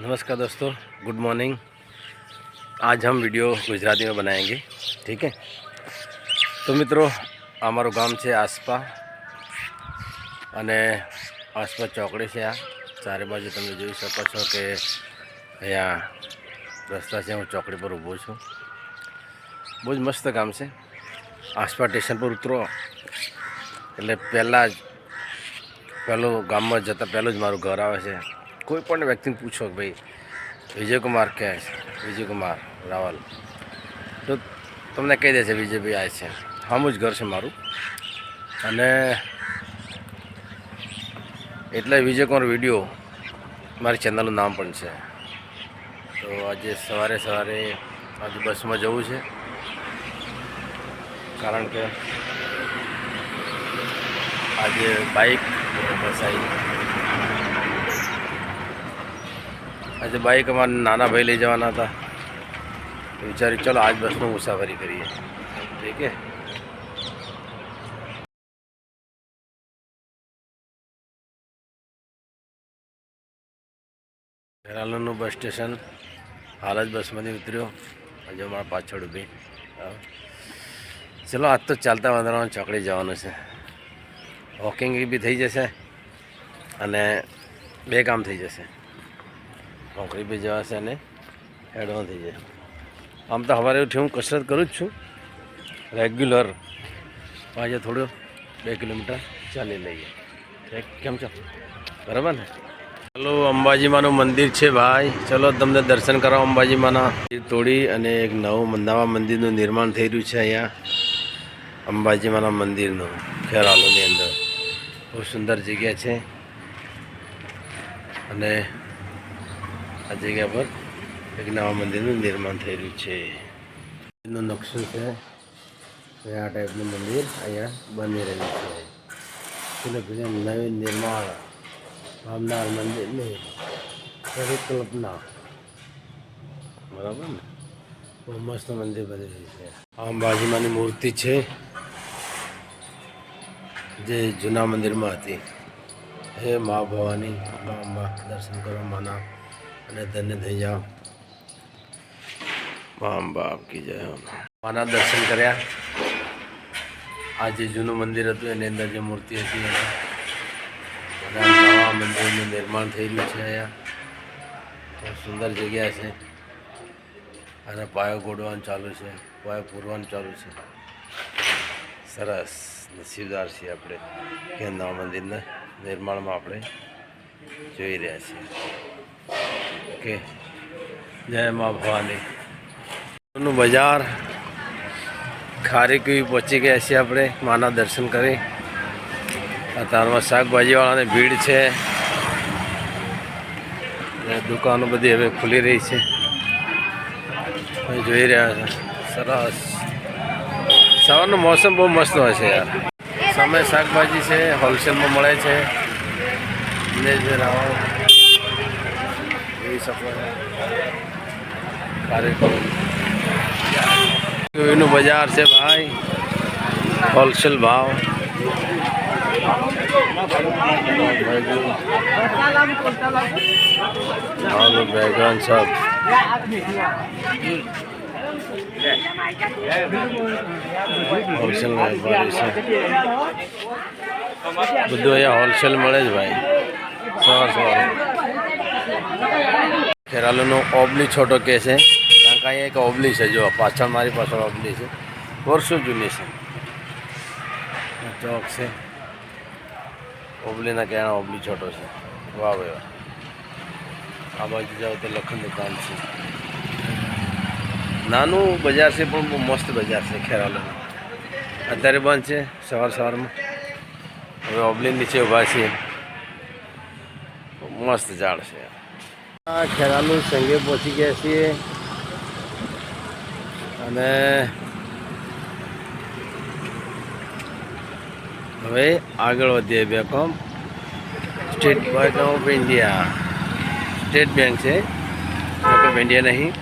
नमस्कार दोस्तों good morning आज हम वीडियो गुजराती में बनाएंगे ठीक है તો મિત્રો અમારું ગામ છે આસપા અને આસપા ચોકડી છે આ ચારે બાજુ તમે જોઈ શકો છો કે અહીંયા રસ્તા છે હું ચોકડી પર ઊભો છું બહુ જ મસ્ત ગામ છે આસપા સ્ટેશન પર ઉતરો એટલે પહેલાં જ પહેલું ગામમાં જતાં પહેલું જ મારું ઘર આવે છે કોઈ પણ વ્યક્તિને પૂછો કે ભાઈ, વિજયકુમાર ક્યાં છે? વિજયકુમાર રાવલ. તો તમને કહી દેશે વિજયભાઈ આ છે. હમું જ ઘર છે મારું. અને એટલે વિજયકુમાર વીડિયો મારી ચેનલનું નામ પણ છે. તો આજે સવારે સવારે આજે બસમાં જવું છે. કારણ કે આજે બાઇક બસ આવી. આજે બાઇક અમારા નાના ભાઈ લઈ જવાના હતા. વિચાર્યું, ચલો, આજ બસમાં મુસાફરી કરીએ. ઠીક છે ખેરાલુનું બસ સ્ટેશન હાલ જ બસમાંથી ઉતર્યો. આજે અમારા પાછળ ઊભી. ચલો, આજ તો ચાલતા વધારવાનું ચોકડી જવાનું છે. વોકિંગ બી થઈ જશે અને બે કામ થઈ જશે. નોકરી બી જવાશે અને હેડમાં થઈ જાય. આમ તો સવારે ઉઠી હું કસરત કરું જ છું. રેગ્યુલર આજે થોડું બે કિલોમીટર ચાલી લઈએ. કેમ છો? બરાબર ને? ચાલો, અંબાજીમાનું મંદિર છે ભાઈ. ચલો, તમને દર્શન કરાવો અંબાજીમાના. તોડી અને એક નવું નવા મંદિરનું નિર્માણ થઈ રહ્યું છે અહીંયા. અંબાજીમાના મંદિરનું, ખેરાલુની અંદર. બહુ સુંદર જગ્યા છે. અને આ જગ્યા પર એક નવા મંદિરનું નિર્માણ થઈ રહ્યું છે. એનો નકશો છે. આ ટાઈપનું મંદિર અહીંયા બની રહ્યું છે. બીજા નવીન નિર્માણ પામનાર મંદિરની પરિકલ્પના. બરાબર ને? બહુ મસ્ત મંદિર બની રહ્યું છે. આ બાજુમાંની મૂર્તિ છે જે જૂના મંદિરમાં હતી. હે મા ભવાની મા અંબા દર્શન કરવા માના અને ધન્ય થઈ જાઓ. મા બાપ કી જય માના દર્શન કર્યા. આ જે જૂનું મંદિર હતું એની અંદર જે મૂર્તિ હતી એને નવા મંદિરનું નિર્માણ થયેલું છે અહીંયા. સુંદર જગ્યા છે. અને પાયો ગોડવાનું ચાલુ છે. પાયો પૂરવાનું ચાલુ છે. સરસ નસીબદાર છીએ આપણે. કે નવા મંદિરના નિર્માણમાં આપણે જોઈ રહ્યા છીએ. ઓકે જય મા ભવાની. બજાર ખારી કેવી પહોંચી ગયા છીએ આપણે, માના દર્શન કરી. અત્યારમાં શાકભાજીવાળાની ભીડ છે. દુકાનો બધી હવે ખુલી રહી છે. જોઈ રહ્યા છે. સરસ. સવારનું મોસમ બહુ મસ્ત હોય છે યાર. સામે શાકભાજી છે, હોલસેલમાં મળે છે. ને જે જોઈ શકો છો એનું બજાર છે ભાઈ. હોલસેલ ભાવ. બેગન સબ હોલસેલ બધું અહીંયા હોલસેલ મળે જ ભાઈ. સવાર સવાર. ખેરાલુનો ઓબલી છોટો કે છે. કારણ કે અહીંયા એક ઓબલી છે જો પાછળ મારી પાછળ ઓબલી છે. વર્ષો જૂની છે. ચોક છે. ઓબલીના કહેણા ઓબલી છોટો છે. વાહ ભાઈ વાહ. આ બાજુ જાઓ તો લખન દુકાન છે. નાનું બજાર છે પણ બહુ મસ્ત બજાર છે ખેરાલુનું. અત્યારે બંધ છે સવાર સવારમાં. હવે ઓબલી નીચે ઊભા છીએ. મસ્ત ઝાડ છે. આ ખેરાલુ સંગે પહોંચી ગયા છીએ. અને હવે આગળ વધીએ બેકોમ state bank of India state bank છે. બેંક ઓફ ઇન્ડિયા નહીં.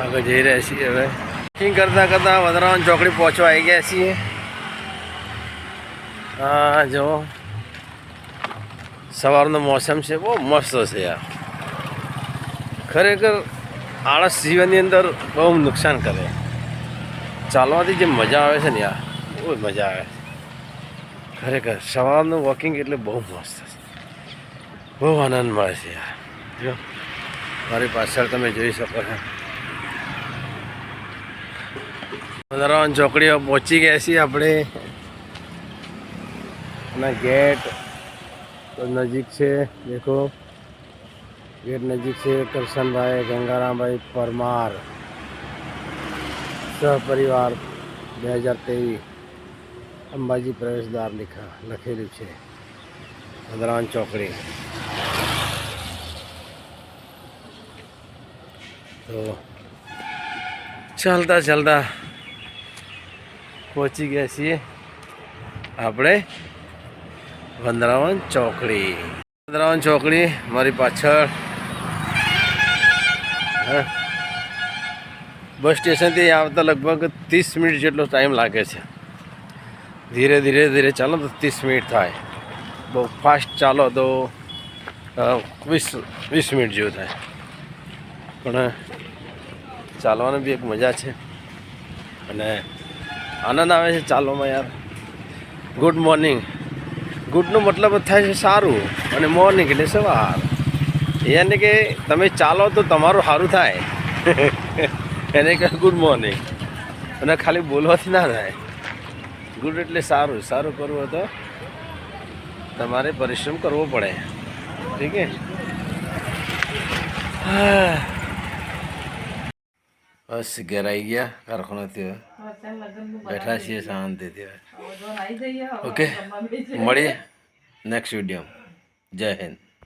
આગળ જઈ રહ્યા છીએ હવે. બુકિંગ કરતાં કરતાં વદરાવન ચોકડી પહોંચવા આવી ગયા છીએ. હા જો સવારનો મોસમ છે, બહુ મસ્ત છે યાર. ખરેખર આળસ જીવનની અંદર બહુ નુકસાન કરે. ચાલવાથી જે મજા આવે છે ને યાર, બહુ મજા આવે ખરેખર સવારનું વોકિંગ એટલે બહુ મસ્ત છે. બહુ આનંદ મળે છે યાર. જો, મારી પાછળ તમે જોઈ શકો છો. વનરાવન ચોકડીઓ પહોંચી ગયા છીએ આપણે. અને ગેટ તો નજીક છે, દેખો. ગેટ નજીક છે, કરશનભાઈ, ગંગારામભાઈ પરમાર. સહપરિવાર, બે હજાર ત્રેવીસ અંબાજી પ્રવેશદ્વાર લખા, લખેલું છે. વનરાવન ચોકડી. તો ચાલતા ચાલતા પહોંચી ગયા છીએ આપણે. વંદરાવન ચોકડી. વંદરાવન ચોકડી, મારી પાછળ. બસ સ્ટેશનથી આવતા લગભગ ત્રીસ મિનિટ જેટલો ટાઈમ લાગે છે. ધીરે ધીરે ધીરે ચાલો તો ત્રીસ મિનિટ થાય. બહુ ફાસ્ટ ચાલો તો વીસ વીસ મિનિટ જેવું થાય. પણ ચાલવાની બી એક મજા છે. અને આનંદ આવે છે ચાલવામાં યાર. ગુડ મોર્નિંગ ગુડનો મતલબ થાય છે સારું અને મોર્નિંગ એટલે સવાર. એને કે તમે ચાલો તો તમારું સારું થાય. એને કહે ગુડ મોર્નિંગ અને ખાલી બોલવાથી ના થાય. ગુડ એટલે સારું. સારું કરવું તો તમારે પરિશ્રમ કરવો પડે. ઠીક છે? હા. બસ ઘેર આવી ગયા કારખાનાથી. બેઠા છીએ શાંતિથી. ઓકે મળીએ નેક્સ્ટ વીડિયો જય હિન્દ